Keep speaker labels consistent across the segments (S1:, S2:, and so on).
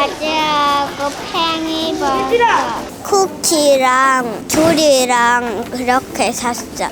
S1: 과자하고 팽이 버섯 쿠키랑 귤이랑 그렇게 샀어요.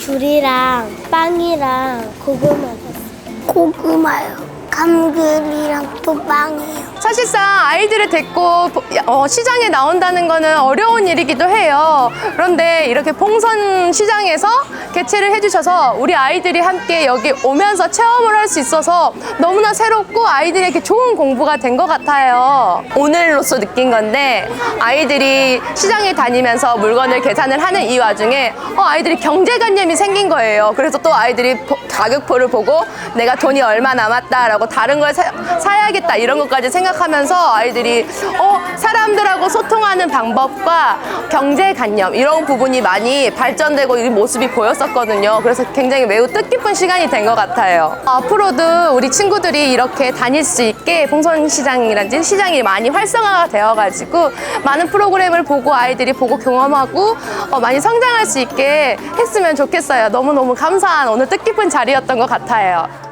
S1: 귤이랑 빵이랑 고구마 샀어요. 고구마요. 감귤이랑 또 빵이요.
S2: 사실상 아이들을 데리고 보- 어, 시장에 나온다는 거는 어려운 일이기도 해요. 그런데 이렇게 봉선 시장에서 개최를 해주셔서 우리 아이들이 함께 여기 오면서 체험을 할 수 있어서 너무나 새롭고 아이들에게 좋은 공부가 된 것 같아요. 오늘로써 느낀 건데 아이들이 시장에 다니면서 물건을 계산을 하는 이 와중에 어, 아이들이 경제관념이 생긴 거예요. 그래서 또 아이들이 보- 가격표를 보고 내가 돈이 얼마 남았다라고 다른 걸 사, 사야겠다 이런 것까지 생각하면서 아이들이 어, 사람들하고 소통하는 방법과 경제관념 이런 부분이 많이 발전되고 이 모습이 보였었거든요. 그래서 굉장히 매우 뜻깊은 시간이 된 것 같아요. 앞으로도 우리 친구들이 이렇게 다닐 수 있게 봉선시장이란지 시장이 많이 활성화가 되어가지고 많은 프로그램을 보고 아이들이 보고 경험하고 어, 많이 성장할 수 있게 했으면 좋겠어요. 너무너무 감사한 오늘 뜻깊은 자리였던 것 같아요.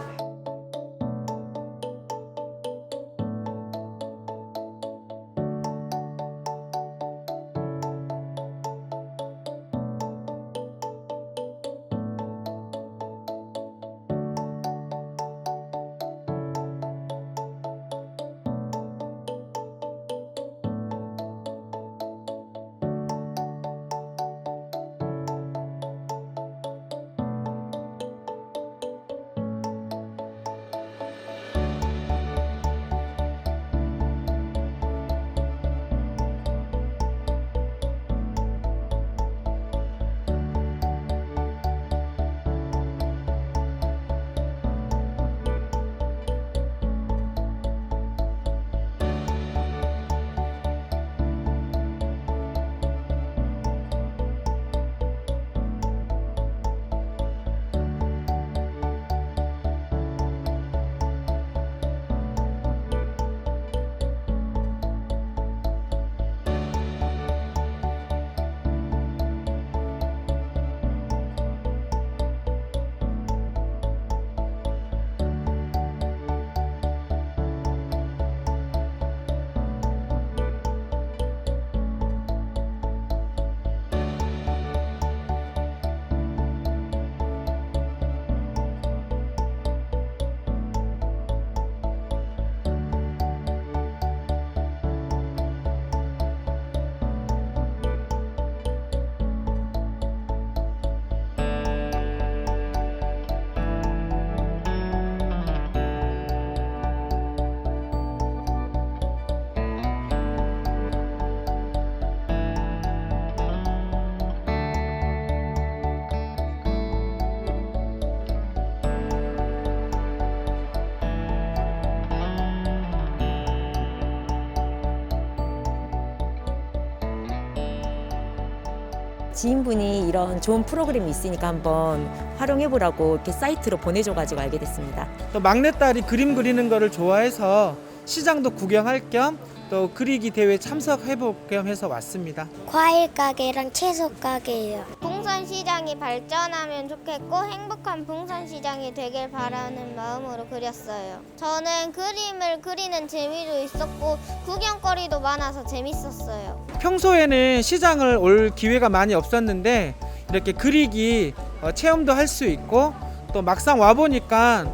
S3: 지인분이 이런 좋은 프로그램이 있으니까 한번 활용해 보라고 이렇게 사이트로 보내줘 가지고 알게 됐습니다.
S4: 또 막내딸이 그림 그리는 거를 좋아해서 시장도 구경할 겸 또 그리기 대회 참석해 볼 겸 해서 왔습니다.
S1: 과일 가게랑 채소 가게예요.
S5: 봉선시장이 발전하면 좋겠고 행복한 봉선시장이 되길 바라는 마음으로 그렸어요. 저는 그림을 그리는 재미도 있었고 구경거리도 많아서 재밌었어요.
S4: 평소에는 시장을 올 기회가 많이 없었는데 이렇게 그리기 어, 체험도 할 수 있고 또 막상 와 보니까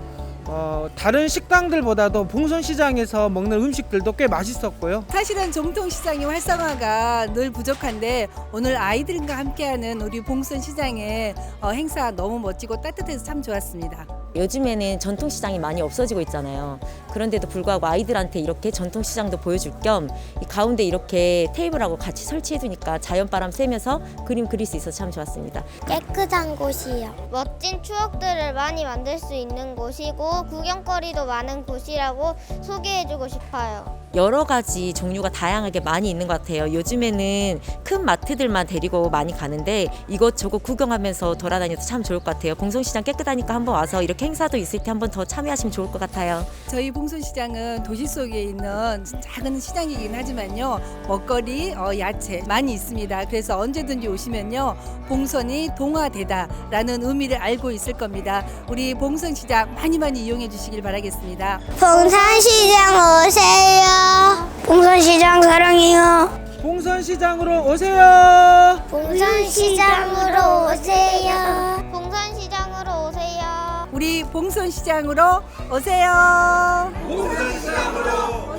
S4: 어, 다른 식당들보다도 봉선시장에서 먹는 음식들도 꽤 맛있었고요.
S6: 사실은 정통시장의 활성화가 늘 부족한데 오늘 아이들과 함께하는 우리 봉선시장의 어, 행사 너무 멋지고 따뜻해서 참 좋았습니다.
S3: 요즘에는 전통시장이 많이 없어지고 있잖아요. 그런데도 불구하고 아이들한테 이렇게 전통시장도 보여줄 겸이 가운데 이렇게 테이블하고 같이 설치해 두니까 자연바람 쐬면서 그림 그릴 수 있어서 참 좋았습니다.
S1: 깨끗한 곳이요.
S5: 멋진 추억들을 많이 만들 수 있는 곳이고 구경거리도 많은 곳이라고 소개해주고 싶어요.
S3: 여러 가지 종류가 다양하게 많이 있는 것 같아요. 요즘에는 큰 마트들만 데리고 많이 가는데 이것저것 구경하면서 돌아다녀도 참 좋을 것 같아요. 봉성시장 깨끗하니까 한번 와서 이렇게 행사도 있을 때 한번 더 참여하시면 좋을 것 같아요.
S6: 저희 봉선시장은 도시 속에 있는 작은 시장이긴 하지만요 먹거리, 어, 야채 많이 있습니다. 그래서 언제든지 오시면요 봉선이 동화되다라는 의미를 알고 있을 겁니다. 우리 봉선시장 많이 많이 이용해 주시길 바라겠습니다.
S1: 봉산시장 오세요.
S4: 봉선시장 사랑해요. 봉선시장으로 오세요.
S1: 봉선시장으로 오세요.
S5: 봉선시장으로 오세요.
S6: 우리 봉선시장으로 오세요.
S4: 봉선시장으로 오세요.